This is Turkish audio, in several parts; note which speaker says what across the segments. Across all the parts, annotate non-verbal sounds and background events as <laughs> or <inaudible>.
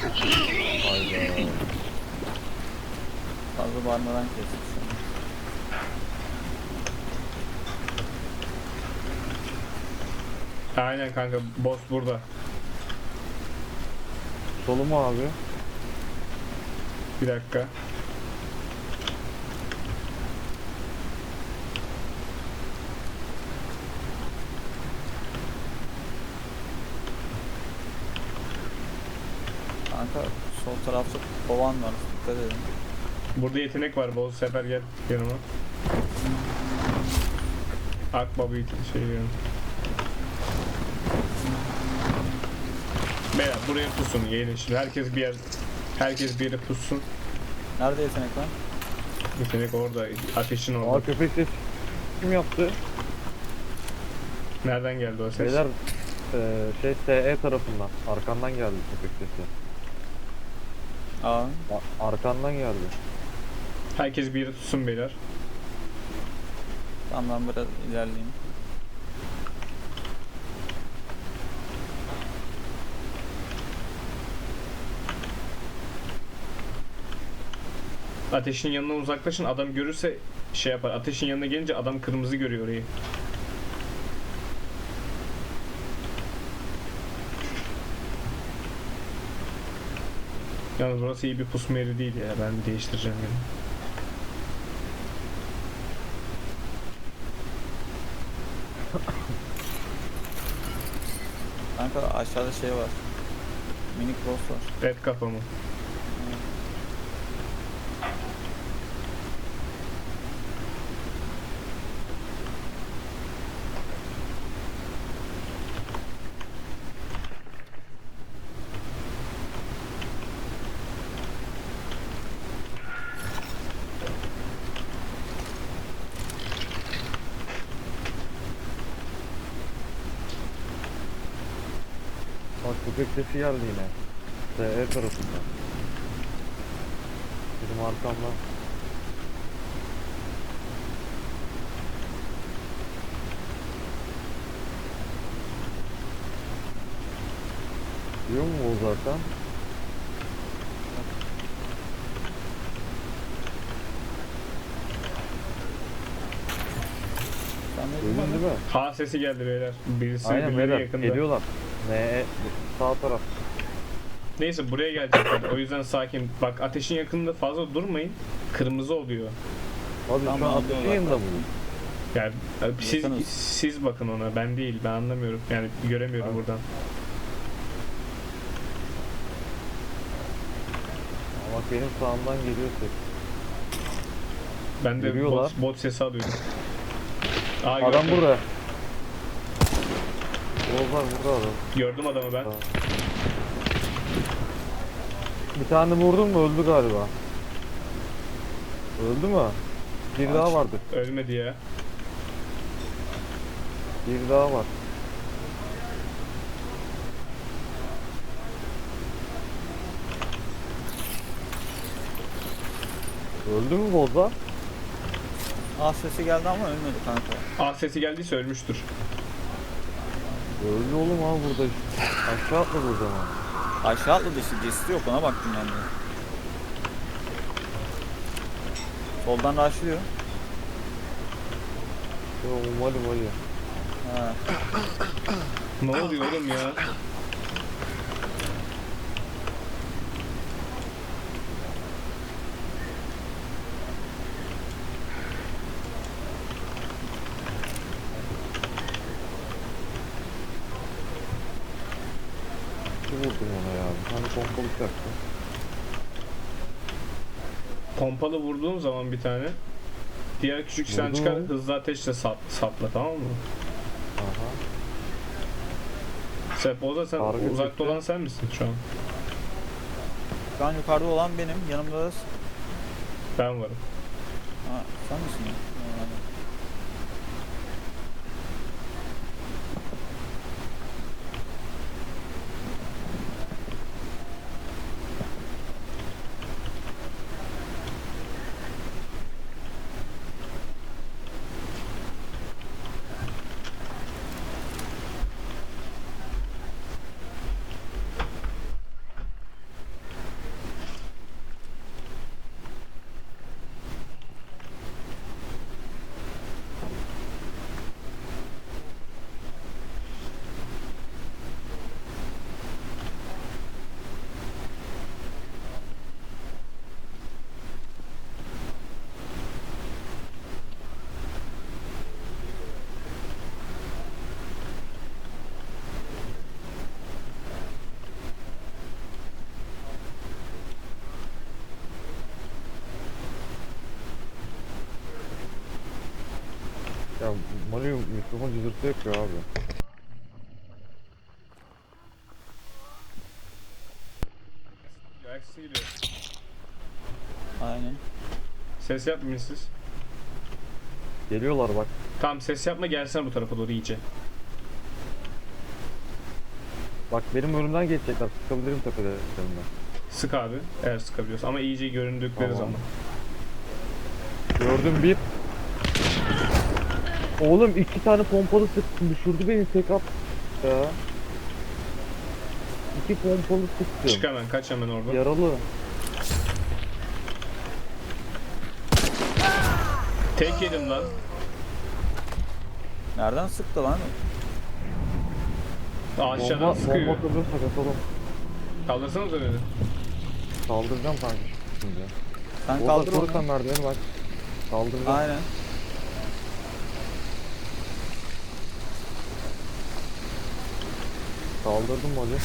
Speaker 1: Hayda.
Speaker 2: Fazla bağırmadan kestik seni.
Speaker 3: Aynen kanka boss burada.
Speaker 1: Solu mu abi?
Speaker 3: Bir dakika.
Speaker 2: Kanka sol tarafta kovan var. Dikkat edin.
Speaker 3: Burada yetenek var boss sefer gel yanıma. Akbaba şey yanıma. Beyler buraya pusun için. Herkes bir yer herkes bir yere pussun.
Speaker 2: Nerede yetenek var?
Speaker 3: Yetenek orada. Ateşin
Speaker 1: Aa
Speaker 3: orada.
Speaker 1: köpek ses kim yaptı?
Speaker 3: Nereden geldi o ses?
Speaker 1: Beyler eee, şey SE tarafından. Arkandan geldi köpek sesi.
Speaker 2: Aa.
Speaker 1: A- arkandan geldi.
Speaker 3: Herkes bir yere tutsun beyler.
Speaker 2: Tamam ben biraz ilerleyeyim.
Speaker 3: Ateşin yanına uzaklaşın. Adam görürse şey yapar. Ateşin yanına gelince adam kırmızı görüyor orayı. Yalnız burası iyi bir pusma yeri değil ya. Ben değiştireceğim yani.
Speaker 2: Kanka aşağıda şey var. Minik boss var.
Speaker 3: Red kafamı.
Speaker 1: Bak köpek sesi geldi yine. SE tarafından. Benim arkamdan. Diyor mu o zaten? Değil mi?
Speaker 3: Ha sesi geldi beyler. Birisi
Speaker 1: Aynen
Speaker 3: birileri
Speaker 1: beyler
Speaker 3: yakında.
Speaker 1: geliyorlar. Ne sağ taraf.
Speaker 3: Neyse buraya gelecekler. O yüzden sakin. Bak ateşin yakınında fazla durmayın. Kırmızı oluyor.
Speaker 1: Abi
Speaker 2: Tamam,
Speaker 1: şu an mı?
Speaker 3: Yani e, siz siz bakın ona. Ben değil. Ben anlamıyorum. Yani göremiyorum
Speaker 1: Abi.
Speaker 3: buradan.
Speaker 1: Ama benim sağımdan geliyor ses.
Speaker 3: Ben de
Speaker 1: Yürüyorlar.
Speaker 3: bot, bot sesi alıyorum. Aa,
Speaker 1: Adam
Speaker 3: gördüm.
Speaker 1: burada. Oğuzlar burada adam.
Speaker 3: Gördüm adamı ben.
Speaker 1: Bir tane vurdun mu öldü galiba. Öldü mü? Bir
Speaker 2: Aç.
Speaker 1: daha vardı.
Speaker 3: Ölmedi ya.
Speaker 1: Bir daha var. Öldü mü Boza?
Speaker 2: Ah sesi geldi ama ölmedi kanka.
Speaker 3: A sesi geldiyse ölmüştür.
Speaker 1: Öldü oğlum abi burada. Aşağı atladı o zaman.
Speaker 2: Aşağı atladı işte cesedi yok ona baktım ben de. Soldan rushlıyor.
Speaker 1: Yo umalı umalı.
Speaker 2: Ha.
Speaker 3: Ne oluyor oğlum ya?
Speaker 1: Bir vurdum ona ya. Bir tane pompalı
Speaker 3: vurduğun zaman bir tane diğer küçük
Speaker 1: Vurdun
Speaker 3: çıkar
Speaker 1: mu?
Speaker 3: hızlı ateşle sap, sapla tamam mı?
Speaker 1: Aha.
Speaker 3: Sep o da sen
Speaker 1: Target
Speaker 3: uzakta
Speaker 1: çıktı.
Speaker 3: olan sen misin şu an?
Speaker 2: Şu an yukarıda olan benim. Yanımda da...
Speaker 3: Ben varım.
Speaker 2: Ha, sen misin? ya?
Speaker 1: Mali mikrofon cızırtı yapıyor abi.
Speaker 3: Sesi geliyor.
Speaker 2: Aynen.
Speaker 3: Ses yapmayın siz.
Speaker 1: Geliyorlar bak.
Speaker 3: Tamam ses yapma gelsene bu tarafa doğru iyice.
Speaker 1: Bak benim önümden geçecekler. Sıkabilirim tepelerinden.
Speaker 3: Sık abi eğer sıkabiliyorsan ama iyice göründükleri
Speaker 1: Tamam.
Speaker 3: zaman.
Speaker 1: Gördüm bir. Oğlum iki tane pompalı sıktım. Düşürdü beni tek at. Ya. İki pompalı sıktım.
Speaker 3: Çık hemen kaç hemen oradan.
Speaker 1: Yaralı.
Speaker 3: Tek yedim lan.
Speaker 2: Nereden sıktı lan?
Speaker 3: Aşağıdan
Speaker 1: Bomba,
Speaker 3: sıkıyor.
Speaker 1: bomba kırılırsa katalım.
Speaker 3: Kaldırsanız öyle.
Speaker 1: Saldıracağım kanka şimdi.
Speaker 2: Sen
Speaker 1: Orada
Speaker 2: kaldır onu.
Speaker 1: merdiveni bak. Saldıracağım.
Speaker 2: Aynen.
Speaker 1: Saldırdım Mali.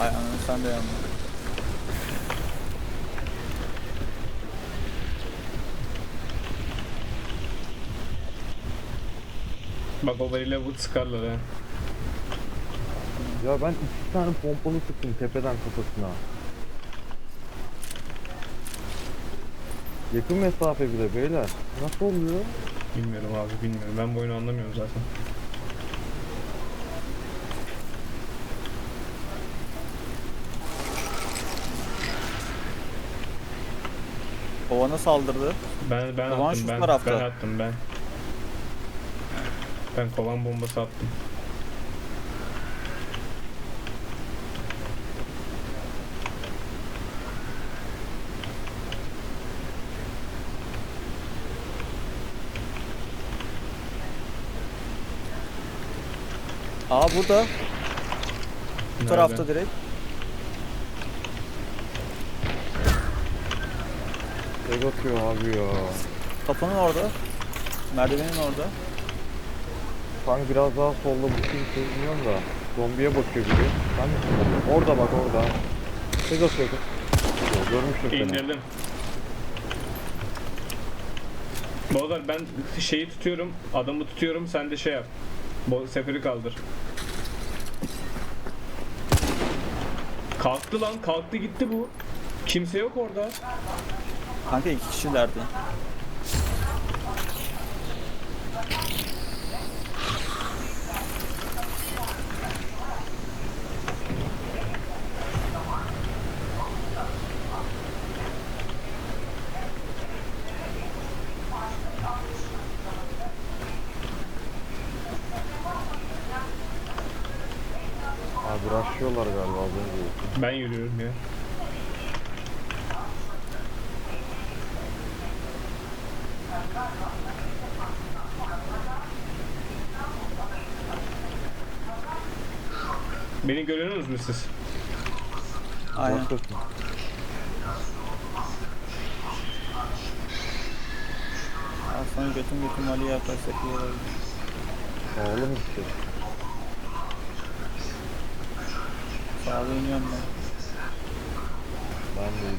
Speaker 2: Ay anam sen de yandın.
Speaker 3: Bak o bariyle vur sıkarlar ha.
Speaker 1: Ya ben iki tane pompalı sıktım tepeden kafasına. Yakın mesafe bir de beyler. Nasıl oluyor?
Speaker 3: Bilmiyorum abi bilmiyorum. Ben bu oyunu anlamıyorum zaten.
Speaker 2: Kovana saldırdı.
Speaker 3: Ben ben
Speaker 2: Kovan
Speaker 3: attım ben.
Speaker 2: tarafta.
Speaker 3: Ben attım ben. Ben kovan bombası attım.
Speaker 2: Aa burada. Bu
Speaker 3: Nerede?
Speaker 2: tarafta direkt.
Speaker 1: Tek atıyor abi ya.
Speaker 2: Kapının orada. Merdivenin orada.
Speaker 1: Sanki biraz daha solda bu kim bilmiyorum da. Zombiye bakıyor gibi. Ben orada bak orada. Tek atıyor. Yo, Görmüştüm seni.
Speaker 3: İndirdim. Bozar ben şeyi tutuyorum, adamı tutuyorum, sen de şey yap. Bo seferi kaldır. Kalktı lan, kalktı gitti bu. Kimse yok orada.
Speaker 2: Kanka iki kişilerdi.
Speaker 1: Abi rushlıyorlar galiba az
Speaker 3: yürüyorum ya. Beni görüyorsunuz mu siz?
Speaker 2: Aynen. Aslanı götüm götüm Ali yaparsak iyi olur.
Speaker 1: Oğlum gitti.
Speaker 2: Sağda iniyorum ben.
Speaker 1: Ben de iyiyim.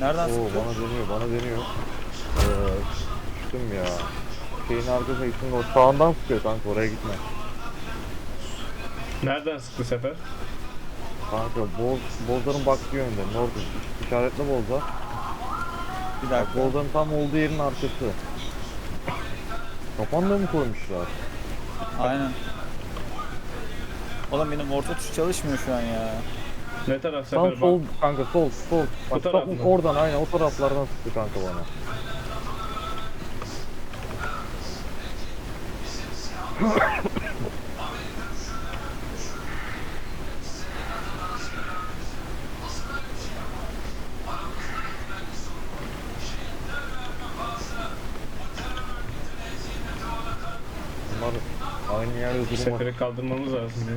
Speaker 2: Nereden
Speaker 1: Oo
Speaker 2: sıktı?
Speaker 1: bana deniyor bana deniyor. Ee, düştüm ya. Şeyin arkasına gittim o sağından sıkıyor kanka oraya gitme.
Speaker 3: Nereden sıktı sefer?
Speaker 1: Kanka boz, bozların baktığı yönde. Nordun. İşaretli bozlar.
Speaker 2: Bir
Speaker 1: Bak
Speaker 2: dakika.
Speaker 1: bozların tam olduğu yerin arkası. Kapandığı mı koymuşlar?
Speaker 2: Aynen. Oğlum benim orta tuş çalışmıyor şu an ya.
Speaker 3: Ne taraf
Speaker 1: Tam
Speaker 3: sefer
Speaker 1: sol
Speaker 3: bak.
Speaker 1: kanka sol sol. Bak
Speaker 3: taraf
Speaker 1: tam
Speaker 3: mı?
Speaker 1: oradan aynen o taraflardan sıktı kanka bana. Bunlar yerde durmaz.
Speaker 3: Seferi kaldırmamız lazım ya.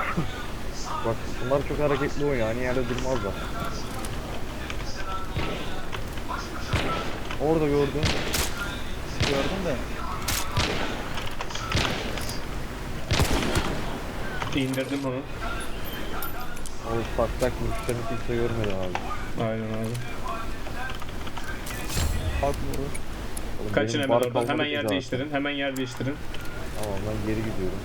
Speaker 3: <coughs>
Speaker 1: Bak bunlar çok hareketli oyun yani yerde durmazlar. Orada gördüm.
Speaker 2: Gördüm de.
Speaker 3: İndirdim onu.
Speaker 1: O patlak vuruşlarını kimse görmedi abi.
Speaker 3: Aynen abi.
Speaker 2: Bak vurur.
Speaker 1: Oğlum
Speaker 3: Kaçın
Speaker 1: benim
Speaker 3: hemen
Speaker 1: bar
Speaker 3: oradan.
Speaker 1: kalmadı
Speaker 3: Hemen
Speaker 1: ki
Speaker 3: yer
Speaker 1: zaten.
Speaker 3: değiştirin. Hemen yer değiştirin.
Speaker 1: Tamam ben geri gidiyorum.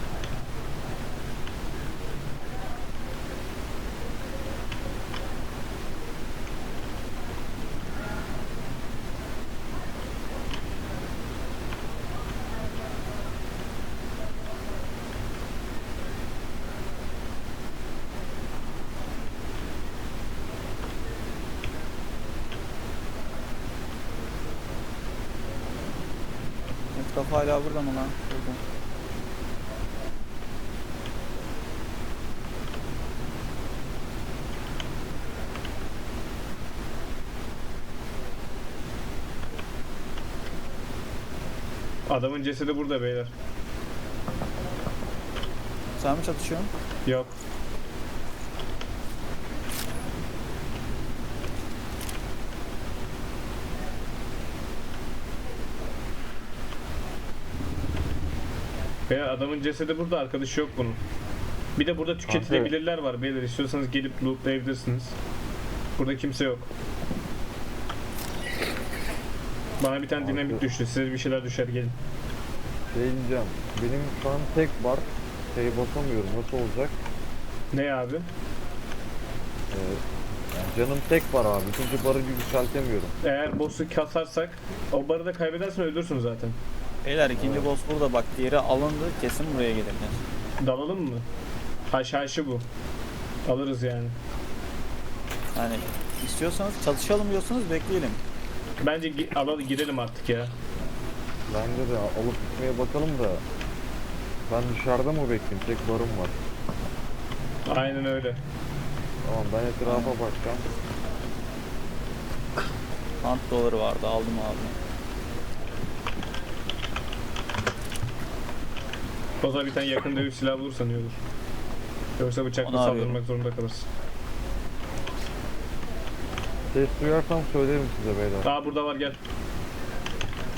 Speaker 2: Etraf hala burada mı lan? Burada.
Speaker 3: Adamın cesedi burada beyler.
Speaker 2: Sen mi çatışıyorsun?
Speaker 3: Yok. Beyler adamın cesedi burada, arkadaşı yok bunun. Bir de burada tüketilebilirler var beyler. İstiyorsanız gelip lootlayabilirsiniz. Burada kimse yok. Bana bir tane dinamit düştü. Size bir şeyler düşer gelin.
Speaker 1: Şey diyeceğim. Benim şu an tek bar. Şey basamıyorum. Nasıl olacak?
Speaker 3: Ne abi?
Speaker 1: Ee, yani canım tek var abi. Çünkü barı yükseltemiyorum.
Speaker 3: Eğer boss'u kasarsak o barı da kaybedersen ölürsün zaten.
Speaker 2: Beyler ikinci boss burada bak diğeri alındı kesin buraya gelirler.
Speaker 3: Dalalım mı? Haşhaşı bu. Alırız yani.
Speaker 2: Yani istiyorsanız çatışalım diyorsanız bekleyelim.
Speaker 3: Bence gi- alalım girelim artık ya.
Speaker 1: Bence de alıp gitmeye bakalım da. Ben dışarıda mı bekleyeyim? Tek barım var.
Speaker 3: Aynen öyle.
Speaker 1: Tamam ben etrafa bakacağım.
Speaker 2: Ant doları vardı aldım abi.
Speaker 3: O zaman bir tane yakın dövüş silahı bulursan iyi olur. Yoksa bıçakla
Speaker 2: Onu arıyorum.
Speaker 3: saldırmak zorunda kalırsın.
Speaker 1: Ses duyarsam söylerim size beyler.
Speaker 3: Aa burada var gel.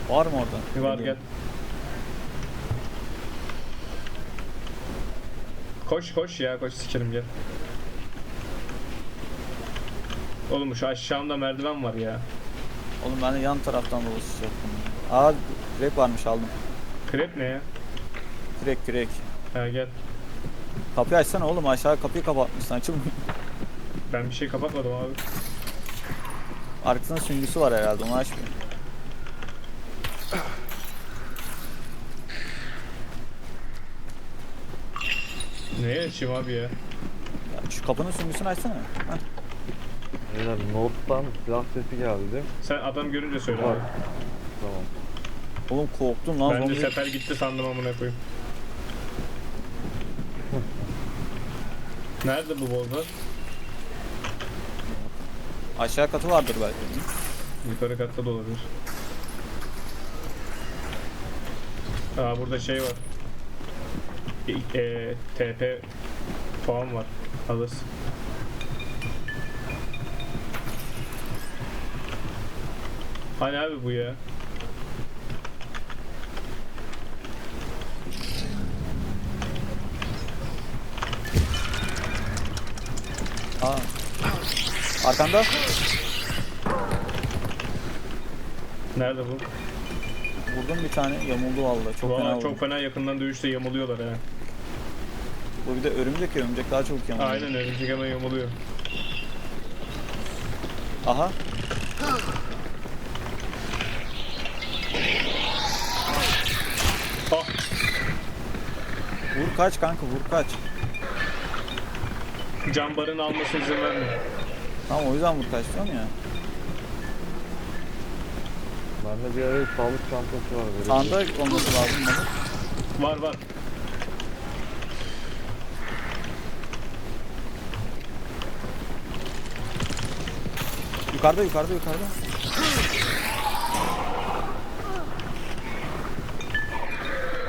Speaker 2: Var mı orada?
Speaker 3: Var gel. Koş koş ya koş sikerim gel. Oğlum şu aşağımda merdiven var ya.
Speaker 2: Oğlum ben de yan taraftan dolaşacaktım. Aa kürek varmış aldım.
Speaker 3: Krep ne ya?
Speaker 2: Kürek kürek.
Speaker 3: Ha gel.
Speaker 2: Kapıyı açsana oğlum aşağı kapıyı kapatmışsın açılmıyor.
Speaker 3: Ben bir şey kapatmadım abi.
Speaker 2: Arkasında süngüsü var herhalde onu açmıyor.
Speaker 3: Neye açayım abi ya?
Speaker 2: Ya şu kapının süngüsünü açsana. Heh.
Speaker 1: Beyler North'tan silah sesi geldi.
Speaker 3: Sen adam görünce söyle abi.
Speaker 1: Tamam.
Speaker 2: Oğlum korktum lan
Speaker 3: Ben de
Speaker 2: zombi.
Speaker 3: sefer gitti sandım amına koyayım. <laughs> Nerede bu bozlar?
Speaker 2: Aşağı katı vardır belki.
Speaker 3: Yukarı katta da olabilir. Aa burada şey var. E, e, TP puan var. Alırsın. Hani abi bu ya?
Speaker 2: Aa. Arkanda.
Speaker 3: Nerede bu?
Speaker 2: Vurdum bir tane yamuldu vallahi. Çok fena
Speaker 3: Valla
Speaker 2: vurdum.
Speaker 3: çok fena yakından dövüşte yamuluyorlar ha.
Speaker 2: Bu bir de örümcek ya, örümcek daha çok yamuluyor.
Speaker 3: Aynen örümcek hemen yamuluyor.
Speaker 2: Aha.
Speaker 3: Ah
Speaker 2: Vur kaç kanka vur kaç.
Speaker 3: cambarın almasına izin verme.
Speaker 2: Tamam o yüzden vur kaç diyorum ya.
Speaker 1: Bende bir ara sağlık çantası var. Böyle
Speaker 2: Sağında olması lazım bunun.
Speaker 3: Var var.
Speaker 2: Yukarıda yukarıda yukarıda.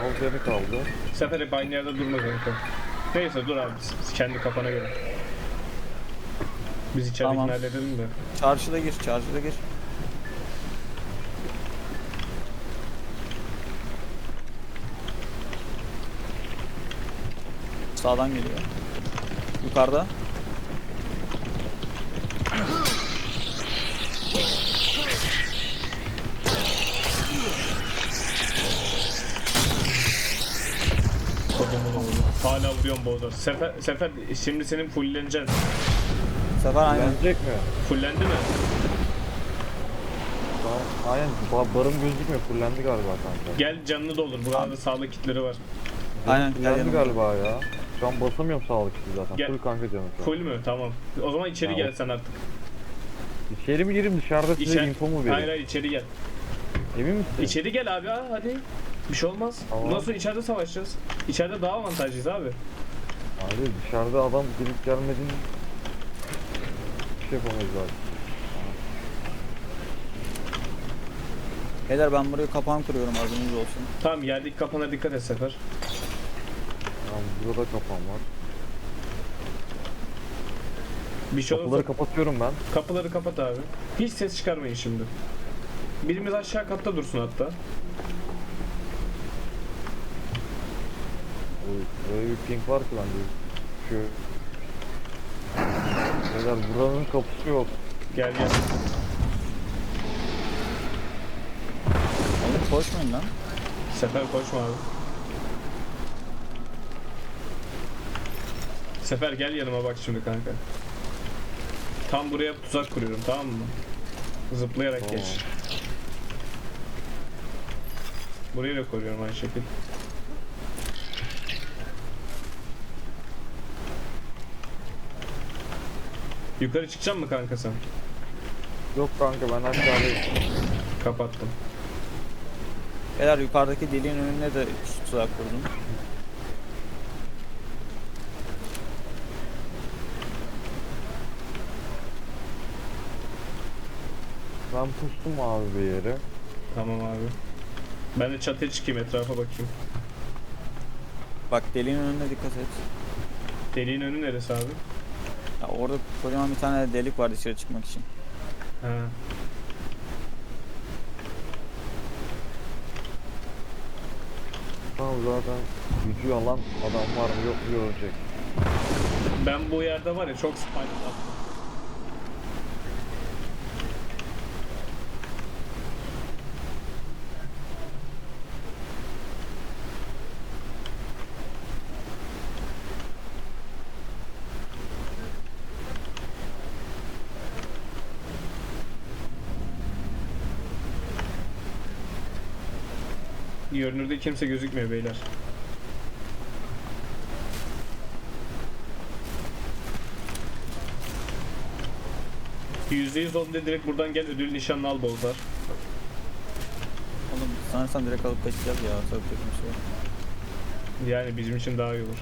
Speaker 1: Az yanı kaldı.
Speaker 3: Sefer hep aynı yerde durma kanka. Neyse dur abi biz kendi kafana göre. Biz içeridekini
Speaker 2: Tamam.
Speaker 3: halledelim de.
Speaker 2: Çarşıda gir, çarşıda gir. Sağdan geliyor. Yukarıda.
Speaker 3: Kodumun oğlu. Hala vuruyorum boğda. Sefer, sefer şimdi senin fulleneceksin.
Speaker 2: Sefer aynen.
Speaker 1: Yenecek mi?
Speaker 3: Fullendi mi?
Speaker 1: Tamam. Aynen. Ba- barım gözükmüyor. Fullendi galiba kanka.
Speaker 3: Gel canlı doldur. Burada sağlık kitleri var.
Speaker 2: Aynen, gel
Speaker 1: Fullendi
Speaker 2: yanıma.
Speaker 1: galiba ya. Şu an basamıyorum sağlık için zaten.
Speaker 3: Gel.
Speaker 1: Full kanka canım şu an.
Speaker 3: Full mü? Tamam. O zaman içeri
Speaker 1: Ya,
Speaker 3: gel sen artık.
Speaker 1: İçeri mi gireyim dışarıda size
Speaker 3: İçer...
Speaker 1: info mu
Speaker 3: Hayır
Speaker 1: vereyim?
Speaker 3: hayır içeri gel.
Speaker 1: Emin misin?
Speaker 3: İçeri gel abi ha hadi. Bir şey olmaz.
Speaker 1: Tamam.
Speaker 3: Bundan sonra içeride savaşacağız. İçeride daha avantajlıyız abi.
Speaker 1: Abi dışarıda adam gelip gelmediğini şey yapamayız abi.
Speaker 2: Beyler ben buraya kapan kuruyorum haberiniz olsun.
Speaker 3: Tamam yerdeki kapana dikkat et Sefer.
Speaker 1: Tamam burada kapan var.
Speaker 3: Bir şey
Speaker 1: Kapıları
Speaker 3: olursa
Speaker 1: kapatıyorum ben.
Speaker 3: kapıları kapat abi. Hiç ses çıkarmayın şimdi. Birimiz aşağı katta dursun hatta.
Speaker 1: Oy, Böyle bir ping var ki bende. Şu. Beyler buranın kapısı yok.
Speaker 3: Gel gel.
Speaker 2: Oğlum koşmayın lan.
Speaker 3: Sefer koşma abi. Sefer gel yanıma bak şimdi kanka. Tam buraya tuzak kuruyorum tamam mı? Zıplayarak
Speaker 1: Tamam.
Speaker 3: geç. Burayı da koruyorum aynı şekilde. Yukarı çıkacak mı kanka sen?
Speaker 1: Yok kanka ben aşağıdayım.
Speaker 3: Kapattım.
Speaker 2: Beyler yukarıdaki deliğin önüne de tuzak kurdum.
Speaker 1: Ben pustum abi bir yere.
Speaker 3: Tamam abi. Ben de çatıya çıkayım etrafa bakayım.
Speaker 2: Bak deliğin önüne dikkat et.
Speaker 3: Deliğin önü neresi abi?
Speaker 2: Ya orada kocaman bir tane delik var dışarı çıkmak için.
Speaker 3: Ha.
Speaker 1: Tamam zaten gücü alan adam var mı yok mu görecek.
Speaker 3: Ben bu yerde var ya çok spike attım. Görünürde kimse gözükmüyor beyler. %100 oldu de direkt buradan gel ödül nişanını al Bozlar.
Speaker 2: Oğlum sanırsam direkt alıp kaçacağız ya. Tabii bir şey.
Speaker 3: Yani bizim için daha iyi olur.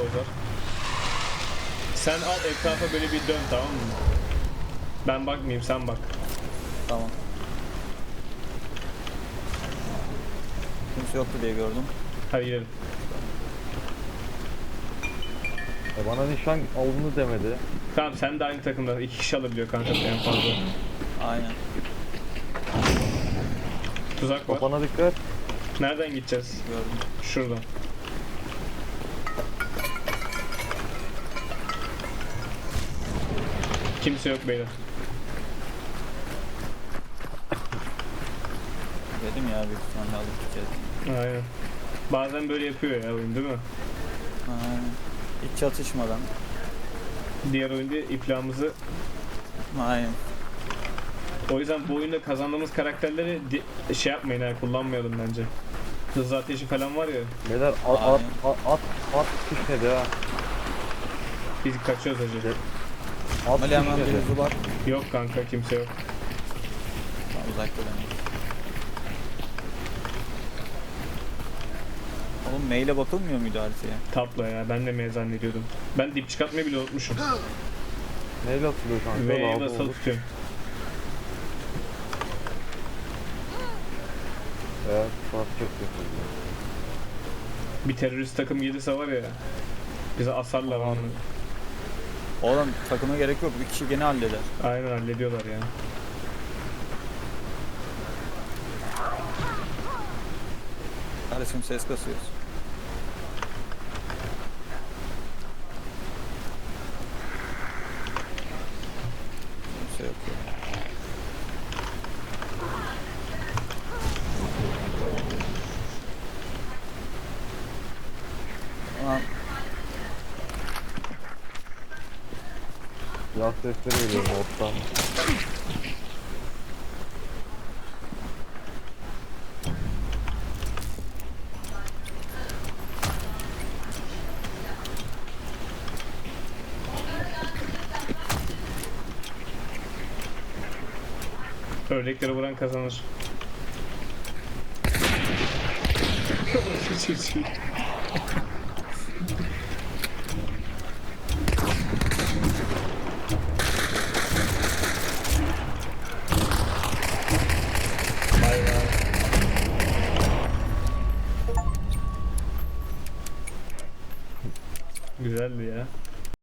Speaker 3: Bozlar. Sen al etrafa böyle bir dön tamam mı? Ben bakmayayım sen bak.
Speaker 2: Tamam. Kimse yoktu diye gördüm.
Speaker 3: Hadi gidelim.
Speaker 1: E bana nişan alını demedi.
Speaker 3: Tamam sen de aynı takımda. iki kişi alabiliyor kanka en fazla.
Speaker 2: Aynen.
Speaker 3: Tuzak var.
Speaker 1: Kafana dikkat.
Speaker 3: Nereden gideceğiz?
Speaker 2: Gördüm.
Speaker 3: Şuradan. Kimse yok beyler.
Speaker 2: Dedim ya büyük ihtimalle alıp gideceğiz.
Speaker 3: Aynen. Bazen böyle yapıyor ya oyun değil mi?
Speaker 2: Aynen. Hiç çatışmadan.
Speaker 3: Diğer oyunda iplağımızı
Speaker 2: Aynen.
Speaker 3: o yüzden bu oyunda kazandığımız karakterleri di- şey yapmayın ha kullanmayalım bence. Hız ateşi falan var ya
Speaker 1: Beyler at at
Speaker 2: Aynen.
Speaker 1: at at, at düşmedi ha.
Speaker 3: biz kaçıyoruz hacı.
Speaker 1: At
Speaker 2: Ali hemen bir bak.
Speaker 3: Yok kanka kimse yok.
Speaker 2: Tamam uzakta benim. Oğlum maile bakılmıyor muydu haritaya?
Speaker 3: Tapla ya ben de M zannediyordum. Ben dip çıkartmayı bile unutmuşum.
Speaker 1: Neyle atılıyor kanka?
Speaker 3: V'ye basılı
Speaker 1: olur.
Speaker 3: tutuyorum.
Speaker 1: Evet, fark yapıyor.
Speaker 3: Bir terörist takım gelirse var ya bize asarlar onu.
Speaker 2: Oğlum takıma gerek yok. Bir kişi gene halleder.
Speaker 3: Aynen hallediyorlar ya.
Speaker 2: Kardeşim ses kasıyoruz. Kimse yok ya. Lan
Speaker 1: Yaz sesleri geliyor moddan.
Speaker 3: Ördekleri vuran kazanır. <laughs>